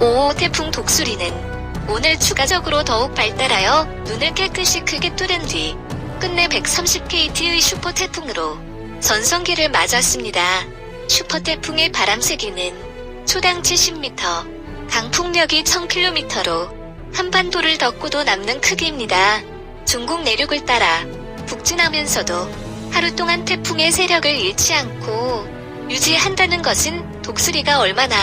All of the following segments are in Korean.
5호 태풍 독수리는 오늘 추가적으로 더욱 발달하여 눈을 깨끗이 크게 뚫은 뒤 끝내 130kT의 슈퍼 태풍으로 전성기를 맞았습니다. 슈퍼 태풍의 바람 세기는 초당 70m, 강풍력이 1000km로 한반도를 덮고도 남는 크기입니다. 중국 내륙을 따라 북진하면서도 하루 동안 태풍의 세력을 잃지 않고 유지한다는 것은 독수리가 얼마나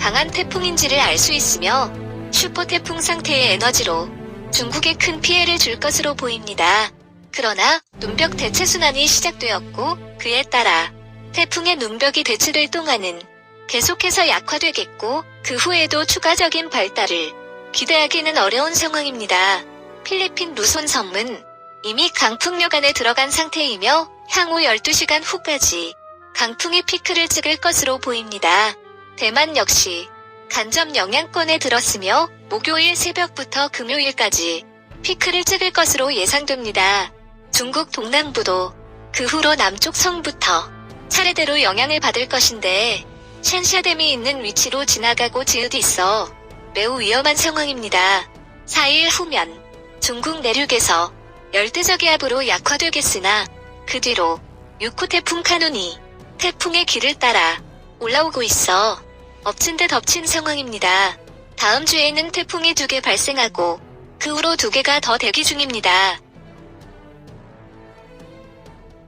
강한 태풍인지를 알 수 있으며 슈퍼 태풍 상태의 에너지로 중국에 큰 피해를 줄 것으로 보입니다. 그러나 눈벽 대체 순환이 시작되었고 그에 따라 태풍의 눈벽이 대체될 동안은 계속해서 약화되겠고 그 후에도 추가적인 발달을 기대하기는 어려운 상황입니다. 필리핀 루손 섬은 이미 강풍력 안에 들어간 상태이며 향후 12시간 후까지 강풍의 피크를 찍을 것으로 보입니다. 대만 역시 간접 영향권에 들었으며 목요일 새벽부터 금요일까지 피크를 찍을 것으로 예상됩니다. 중국 동남부도 그 후로 남쪽 성부터 차례대로 영향을 받을 것인데 샨샤댐이 있는 위치로 지나가고 지읒 있어 매우 위험한 상황입니다. 4일 후면 중국 내륙에서 열대저기압으로 약화되겠으나 그 뒤로 6호 태풍 카눈이 태풍의 길을 따라 올라오고 있어 엎친 데 덮친 상황입니다. 다음 주에는 태풍이 두 개 발생하고 그 후로 두 개가 더 대기 중입니다.